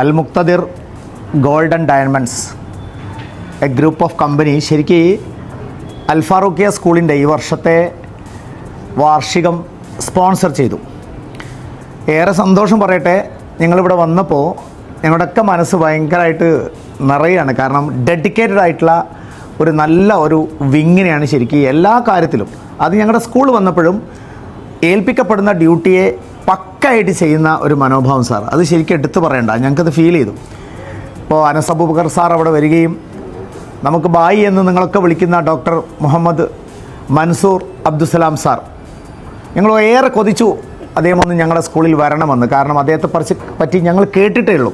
Al Muktadir golden diamonds a group of company. ശരിക്കും അൽ ഫാറൂഖിയ സ്കൂളിന്റെ ഈ വർഷത്തെ വാർഷികം സ്പോൺസർ ചെയ്തു. ഏറെ സന്തോഷം പറയട്ടെ ഞങ്ങളിവിടെ വന്നപ്പോൾ ഞങ്ങളുടെയൊക്കെ മനസ്സ് ഭയങ്കരമായിട്ട് നിറയുകയാണ്. കാരണം ഡെഡിക്കേറ്റഡ് ആയിട്ടുള്ള ഒരു നല്ല ഒരു വിങ്ങിനെയാണ് ശരിക്കും എല്ലാ കാര്യത്തിലും. അത് ഞങ്ങളുടെ സ്കൂൾ വന്നപ്പോഴും ഏൽപ്പിക്കപ്പെടുന്ന ഡ്യൂട്ടിയെ പക്കായിട്ട് ചെയ്യുന്ന ഒരു മനോഭാവം സാർ. അത് ശരിക്കും എടുത്തു പറയണ്ട. ഞങ്ങൾക്കത് ഫീൽ ചെയ്തു. ഇപ്പോൾ അനസബുബക്കർ സാർ അവിടെ വരികയും നമുക്ക് ബായി എന്ന് നിങ്ങളൊക്കെ വിളിക്കുന്ന ഡോക്ടർ മുഹമ്മദ് മൻസൂർ അബ്ദുസലാം സാർ. ഞങ്ങൾ ഏറെ കൊതിച്ചു അദ്ദേഹം ഒന്ന് ഞങ്ങളുടെ സ്കൂളിൽ വരണമെന്ന് കാരണം അദ്ദേഹത്തെ പറിച്ച് പറ്റി ഞങ്ങൾ കേട്ടിട്ടേ ഉള്ളൂ.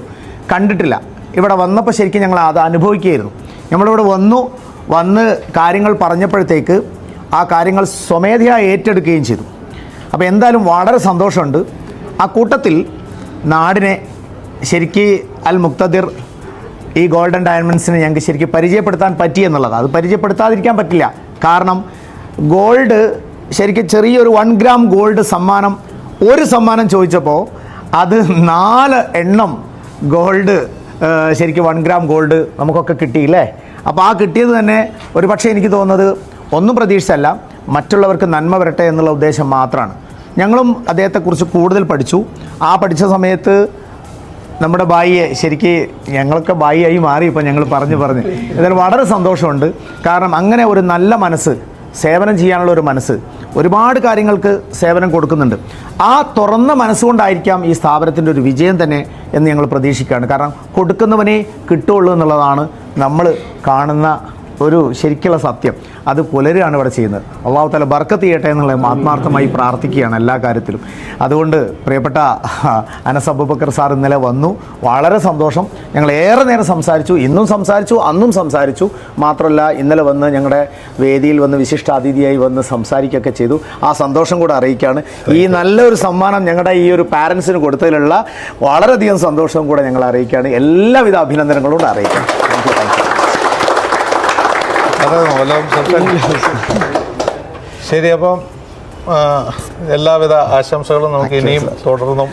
കണ്ടിട്ടില്ല. ഇവിടെ വന്നപ്പോൾ ശരിക്കും ഞങ്ങൾ അത് അനുഭവിക്കുകയായിരുന്നു. നമ്മളിവിടെ വന്നു വന്ന് കാര്യങ്ങൾ പറഞ്ഞപ്പോഴത്തേക്ക് ആ കാര്യങ്ങൾ സ്വമേധയാ ഏറ്റെടുക്കുകയും ചെയ്തു. അപ്പോൾ എന്തായാലും വളരെ സന്തോഷമുണ്ട്. ആ കൂട്ടത്തിൽ നാടിനെ ശരിക്ക് അൽ മുക്തദിർ ഈ ഗോൾഡൻ ഡയമണ്ട്സിനെ ഞങ്ങൾക്ക് ശരിക്കും പരിചയപ്പെടുത്താൻ പറ്റി എന്നുള്ളത് അത് പരിചയപ്പെടുത്താതിരിക്കാൻ പറ്റില്ല. കാരണം ഗോൾഡ് ശരിക്കും ചെറിയൊരു വൺ ഗ്രാം ഗോൾഡ് സമ്മാനം ഒരു സമ്മാനം ചോദിച്ചപ്പോൾ അത് നാല് എണ്ണം ഗോൾഡ് ശരിക്കും വൺ ഗ്രാം ഗോൾഡ് നമുക്കൊക്കെ കിട്ടിയില്ലേ അപ്പോൾ ആ കിട്ടിയത് തന്നെ ഒരു പക്ഷേ എനിക്ക് തോന്നുന്നത് ഒന്നും പ്രതീക്ഷിച്ചല്ല. മറ്റുള്ളവർക്ക് നന്മ വരട്ടെ എന്നുള്ള ഉദ്ദേശം മാത്രമാണ് ഞങ്ങളും അദ്ദേഹത്തെക്കുറിച്ച് കൂടുതൽ പഠിച്ചു. ആ പഠിച്ച സമയത്ത് നമ്മുടെ ബായിയെ ശരിക്ക് ഞങ്ങളൊക്കെ ബായിയായി മാറി ഇപ്പോൾ ഞങ്ങൾ പറഞ്ഞു പറഞ്ഞ്. ഇതിൽ വളരെ സന്തോഷമുണ്ട്. കാരണം അങ്ങനെ ഒരു നല്ല മനസ്സ് സേവനം ചെയ്യാനുള്ള ഒരു മനസ്സ് ഒരുപാട് കാര്യങ്ങൾക്ക് സേവനം കൊടുക്കുന്നുണ്ട്. ആ തുറന്ന മനസ്സുകൊണ്ടായിരിക്കാം ഈ സ്ഥാപനത്തിന്റെ ഒരു വിജയം തന്നെ എന്ന് ഞങ്ങൾ പ്രതീക്ഷിക്കുകയാണ്. കാരണം കൊടുക്കുന്നവനെ കിട്ടുള്ളൂ എന്നുള്ളതാണ് നമ്മൾ കാണുന്ന ഒരു ശരിക്കുള്ള സത്യം. അത് പുലരുകയാണ് ഇവിടെ ചെയ്യുന്നത്. അള്ളാഹു താല ബർക്കത്ത് ചെയ്യട്ടെ എന്നുള്ള ആത്മാർത്ഥമായി പ്രാർത്ഥിക്കുകയാണ് എല്ലാ കാര്യത്തിലും. അതുകൊണ്ട് പ്രിയപ്പെട്ട അനസ് അബൂബക്കർ സാർ ഇന്നലെ വന്നു. വളരെ സന്തോഷം. ഞങ്ങൾ ഏറെ നേരം സംസാരിച്ചു. ഇന്നും സംസാരിച്ചു അന്നും സംസാരിച്ചു. മാത്രമല്ല ഇന്നലെ വന്ന് ഞങ്ങളുടെ വേദിയിൽ വന്ന് വിശിഷ്ടാതിഥിയായി വന്ന് സംസാരിക്കുകയൊക്കെ ചെയ്തു. ആ സന്തോഷം കൂടെ അറിയിക്കുകയാണ്. ഈ നല്ലൊരു സമ്മാനം ഞങ്ങളുടെ ഈ ഒരു പാരൻസിന് കൊടുത്തതിലുള്ള വളരെയധികം സന്തോഷവും കൂടെ ഞങ്ങൾ അറിയിക്കുകയാണ്. എല്ലാവിധ അഭിനന്ദനങ്ങളും കൂടെ അറിയിക്കാം താങ്ക് യു താങ്ക് യു അതെ വല്ലതും സംസാരിക്കാം ശരി അപ്പം എല്ലാവിധ ആശംസകളും നമുക്ക് ഇനിയും തുടർന്നും.